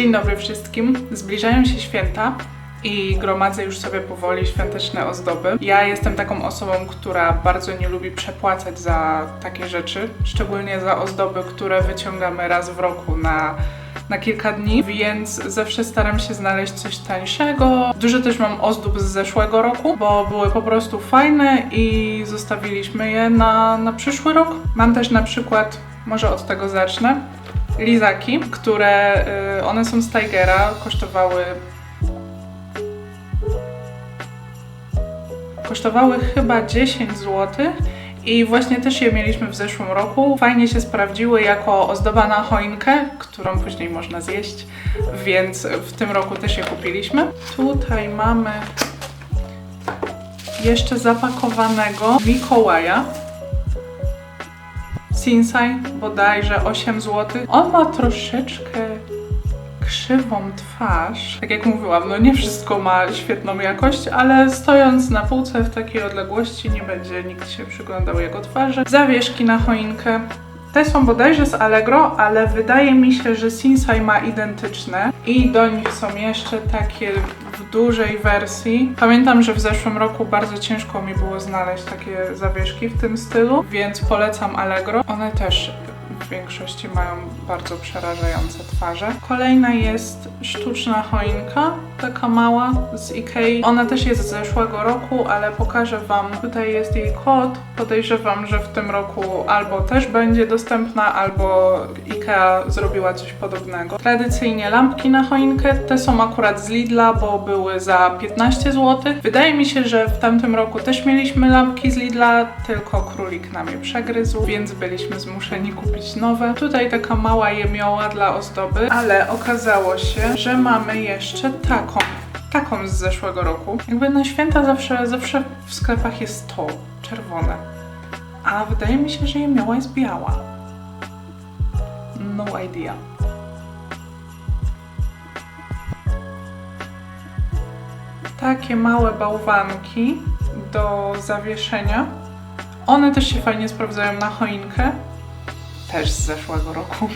Dzień dobry wszystkim. Zbliżają się święta i gromadzę już sobie powoli świąteczne ozdoby. Ja jestem taką osobą, która bardzo nie lubi przepłacać za takie rzeczy, szczególnie za ozdoby, które wyciągamy raz w roku na na kilka dni, więc zawsze staram się znaleźć coś tańszego. Dużo też mam ozdób z zeszłego roku, bo były po prostu fajne i zostawiliśmy je na, na przyszły rok. Mam też na przykład, może od tego zacznę, lizaki, które y, one są z Tigera, kosztowały kosztowały chyba 10 zł i właśnie też je mieliśmy w zeszłym roku. Fajnie się sprawdziły jako ozdoba na choinkę, którą później można zjeść, więc w tym roku też je kupiliśmy. Tutaj mamy jeszcze zapakowanego Mikołaja. Sinsai bodajże 8 zł. On ma troszeczkę krzywą twarz. Tak jak mówiłam, no nie wszystko ma świetną jakość, ale stojąc na półce w takiej odległości nie będzie nikt się przyglądał jego twarzy. Zawieszki na choinkę. Te są bodajże z Allegro, ale wydaje mi się, że Sinsai ma identyczne i do nich są jeszcze takie w dużej wersji. Pamiętam, że w zeszłym roku bardzo ciężko mi było znaleźć takie zawieszki w tym stylu, więc polecam Allegro. One też w większości mają bardzo przerażające twarze. Kolejna jest sztuczna choinka, taka mała z Ikei. Ona też jest z zeszłego roku, ale pokażę Wam. Tutaj jest jej kod. Podejrzewam, że w tym roku albo też będzie dostępna, albo Ikea zrobiła coś podobnego. Tradycyjnie lampki na choinkę. Te są akurat z Lidla, bo były za 15 zł. Wydaje mi się, że w tamtym roku też mieliśmy lampki z Lidla, tylko królik nam je przegryzł, więc byliśmy zmuszeni kupić nowe. Tutaj taka mała jemioła dla ozdoby, ale okazało się, że mamy jeszcze taką. Taką z zeszłego roku. Jakby na święta zawsze, zawsze w sklepach jest to, czerwone. A wydaje mi się, że jemioła jest biała. No idea. Takie małe bałwanki do zawieszenia. One też się fajnie sprawdzają na choinkę też z zeszłego roku.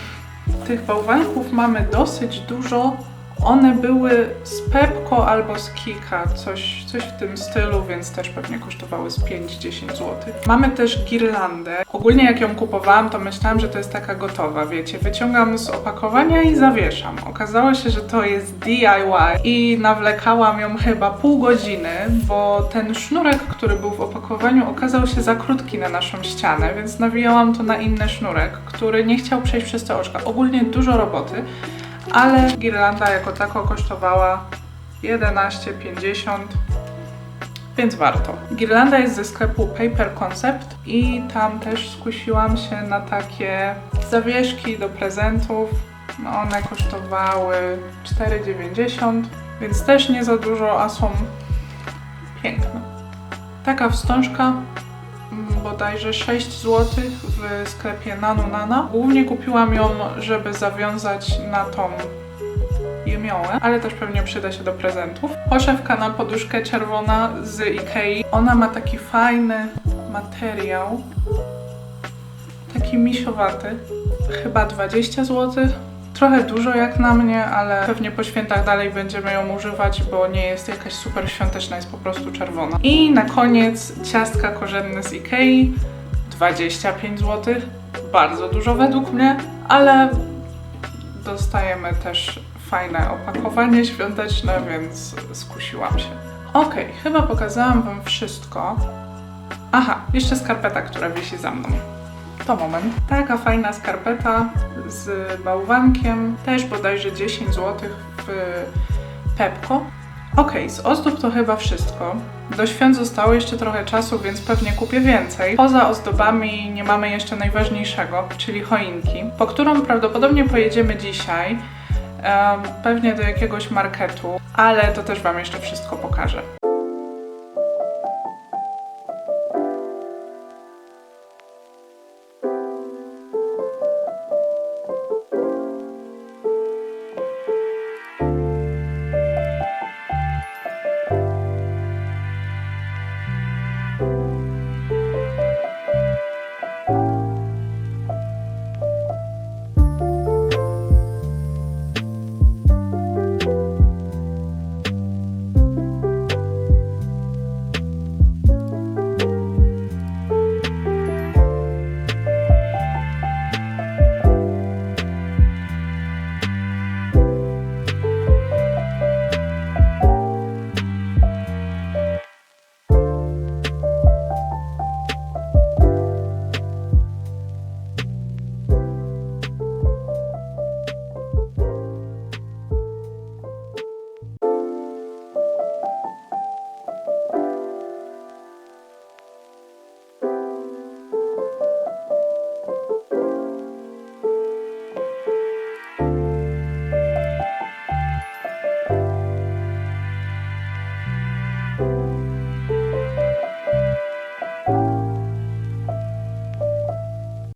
Tych bałwanków mamy dosyć dużo. One były z Pepko albo z Kika, coś, coś w tym stylu, więc też pewnie kosztowały z 5-10 zł. Mamy też girlandę. Ogólnie jak ją kupowałam, to myślałam, że to jest taka gotowa, wiecie. Wyciągam z opakowania i zawieszam. Okazało się, że to jest DIY i nawlekałam ją chyba pół godziny, bo ten sznurek, który był w opakowaniu, okazał się za krótki na naszą ścianę, więc nawijałam to na inny sznurek, który nie chciał przejść przez te oczka. Ogólnie dużo roboty ale girlanda jako tako kosztowała 11,50 więc warto. Girlanda jest ze sklepu Paper Concept i tam też skusiłam się na takie zawieszki do prezentów. No one kosztowały 4,90, więc też nie za dużo, a są piękne. Taka wstążka bodajże 6 zł w sklepie Nanu Nana. Głównie kupiłam ją, żeby zawiązać na tą jemiołę, ale też pewnie przyda się do prezentów. Poszewka na poduszkę czerwona z Ikei. Ona ma taki fajny materiał, taki misiowaty, chyba 20 zł. Trochę dużo jak na mnie, ale pewnie po świętach dalej będziemy ją używać, bo nie jest jakaś super świąteczna, jest po prostu czerwona. I na koniec ciastka korzenne z Ikei, 25 zł. Bardzo dużo według mnie, ale dostajemy też fajne opakowanie świąteczne, więc skusiłam się. Ok, chyba pokazałam Wam wszystko. Aha, jeszcze skarpeta, która wisi za mną. To moment. Taka fajna skarpeta z bałwankiem, też bodajże 10 zł w Pepko. Ok, z ozdób to chyba wszystko. Do świąt zostało jeszcze trochę czasu, więc pewnie kupię więcej. Poza ozdobami nie mamy jeszcze najważniejszego, czyli choinki, po którą prawdopodobnie pojedziemy dzisiaj. pewnie do jakiegoś marketu, ale to też Wam jeszcze wszystko pokażę.